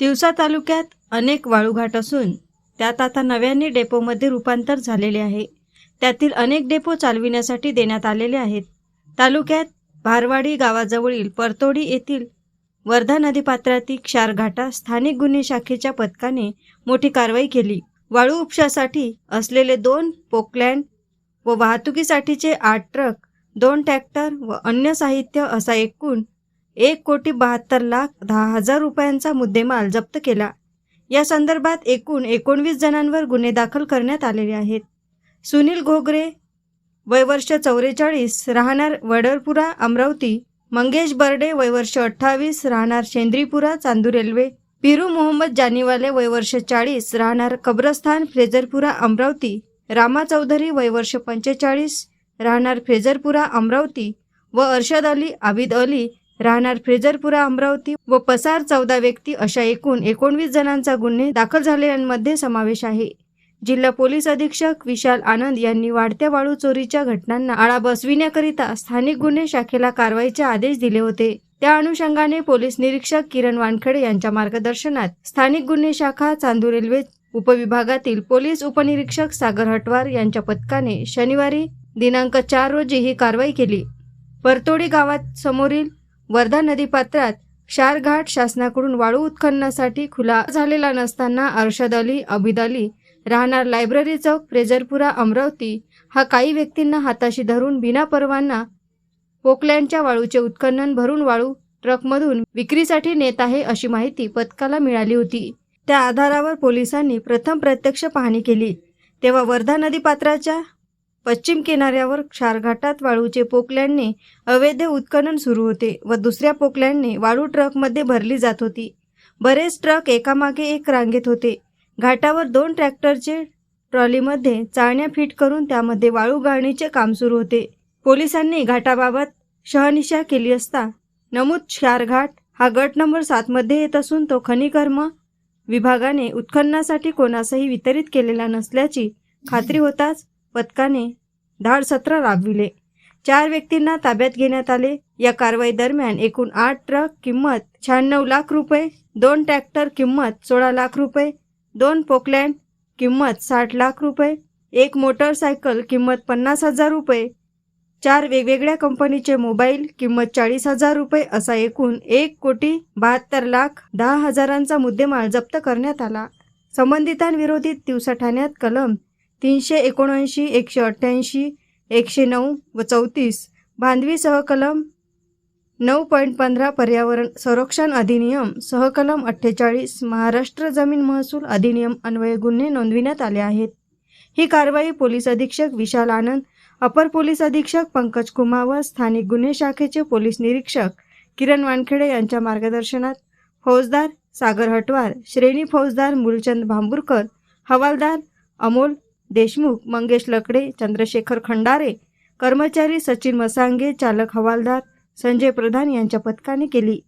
तिवसा तालुक्यात अनेक वाळूघाट असून त्यात आता नव्याने डेपोमध्ये रूपांतर झालेले आहे. त्यातील अनेक डेपो चालविण्यासाठी देण्यात आलेले आहेत. तालुक्यात भारवाडी गावाजवळील परतोडी येथील वर्धा नदीपात्रातील क्षारघाटा स्थानिक गुन्हे शाखेच्या पथकाने मोठी कारवाई केली. वाळू उपशासाठी असलेले दोन पोकलँड व वाहतुकीसाठीचे आठ ट्रक दोन ट्रॅक्टर व अन्य साहित्य असा एकूण एक कोटी बहात्तर लाख दहा हजार रुपयांचा मुद्देमाल जप्त केला. या संदर्भात एकूण एकोणवीस जणांवर गुन्हे दाखल करण्यात आलेले आहेत. सुनील घोगरे वयवर्ष चौवेचाळीस राहणार वडरपुरा अमरावती मंगेश बर्डे वयवर्ष अठ्ठावीस राहणार शेंद्रीपुरा चांदू रेल्वे पिरू मोहम्मद जानीवाले वयवर्ष चाळीस राहणार कब्रस्थान फ्रेजरपुरा अमरावती रामा चौधरी वयवर्ष पंचेचाळीस राहणार फ्रेजरपुरा अमरावती व अर्शद अली आबिद अली राहणार फ्रेजरपुरा अमरावती व पसार चौदा व्यक्ती अशा एकूण एकोणवीस जणांचा गुन्हे दाखल झालेल्यांमध्ये समावेश आहे. जिल्हा पोलीस अधीक्षक विशाल आनंद यांनी वाढत्या वाळू चोरीच्या घटनांना आळा बसविण्याकरिता स्थानिक गुन्हे शाखेला कारवाईचे आदेश दिले होते. त्या अनुषंगाने पोलीस निरीक्षक किरण वानखेडे यांच्या मार्गदर्शनात स्थानिक गुन्हे शाखा चांदूर रेल्वे उपविभागातील पोलीस उपनिरीक्षक सागर हटवार यांच्या पथकाने शनिवारी दिनांक चार रोजी ही कारवाई केली. परतोडी गावात समोरील वर्धा नदीपात्रात क्षार शासनाकडून वाळू उत्खननासाठी खुला झालेला नसताना अर्शद अली अबिद अली राहणार लायब्ररी चौक प्रेजरपुरा अमरावती हा काही व्यक्तींना हाताशी धरून बिना परवाना पोकलँडच्या वाळूचे उत्खनन भरून वाळू ट्रकमधून विक्रीसाठी नेत आहे अशी माहिती पथकाला मिळाली होती. त्या आधारावर पोलिसांनी प्रथम प्रत्यक्ष पाहणी केली. तेव्हा वर्धा नदीपात्राच्या पश्चिम किनाऱ्यावर क्षारघाटात वाळूचे पोकलँडने अवैध उत्खनन सुरू होते व दुसऱ्या पोकलँडने वाळू ट्रकमध्ये भरली जात होती. बरेच ट्रक एकामागे एक रांगेत होते. घाटावर दोन ट्रॅक्टरचे ट्रॉलीमध्ये चाळण्या फिट करून त्यामध्ये वाळू गाळणीचे काम सुरू होते. पोलिसांनी घाटाबाबत शहनिशा केली असता नमूद क्षारघाट हा गट नंबर सातमध्ये येत असून तो खनिकर्म विभागाने उत्खननासाठी कोणासही वितरित केलेला नसल्याची खात्री होताच पथकाने धाड सत्र राबविले. चार व्यक्तींना ताब्यात घेण्यात आले. या कारवाई दरम्यान एकूण आठ ट्रक किंमत शहाण्णव लाख रुपये दोन ट्रॅक्टर किंमत सोळा लाख रुपये दोन पोकलँड किंमत साठ लाख रुपये एक मोटरसायकल किंमत पन्नास हजार रुपये चार वेगवेगळ्या कंपनीचे मोबाईल किंमत चाळीस हजार रुपये असा एकूण एक कोटी बहात्तर लाख दहा हजारांचा मुद्देमाल जप्त करण्यात आला. संबंधितांविरोधी दिवसा ठाण्यात कलम तीनशे एकोणऐंशी एकशे अठ्ठ्याऐंशी एकशे नऊ व चौतीस. बांधवी सहकलम नऊ पॉईंट पंधरा पर्यावरण संरक्षण अधिनियम सहकलम अठ्ठेचाळीस महाराष्ट्र जमीन महसूल अधिनियम अन्वये गुन्हे नोंदविण्यात आले आहेत. ही कारवाई पोलीस अधीक्षक विशाल आनंद अपर पोलीस अधीक्षक पंकज कुमावत स्थानिक गुन्हे शाखेचे पोलीस निरीक्षक किरण वानखेडे यांच्या मार्गदर्शनात फौजदार सागर हटवार श्रेणी फौजदार मूलचंद भांबुरकर हवालदार अमोल देशमुख मंगेश लकडे चंद्रशेखर खंडारे कर्मचारी सचिन मसांगे चालक हवालदार संजय प्रधान यांच्या पथकाने केली.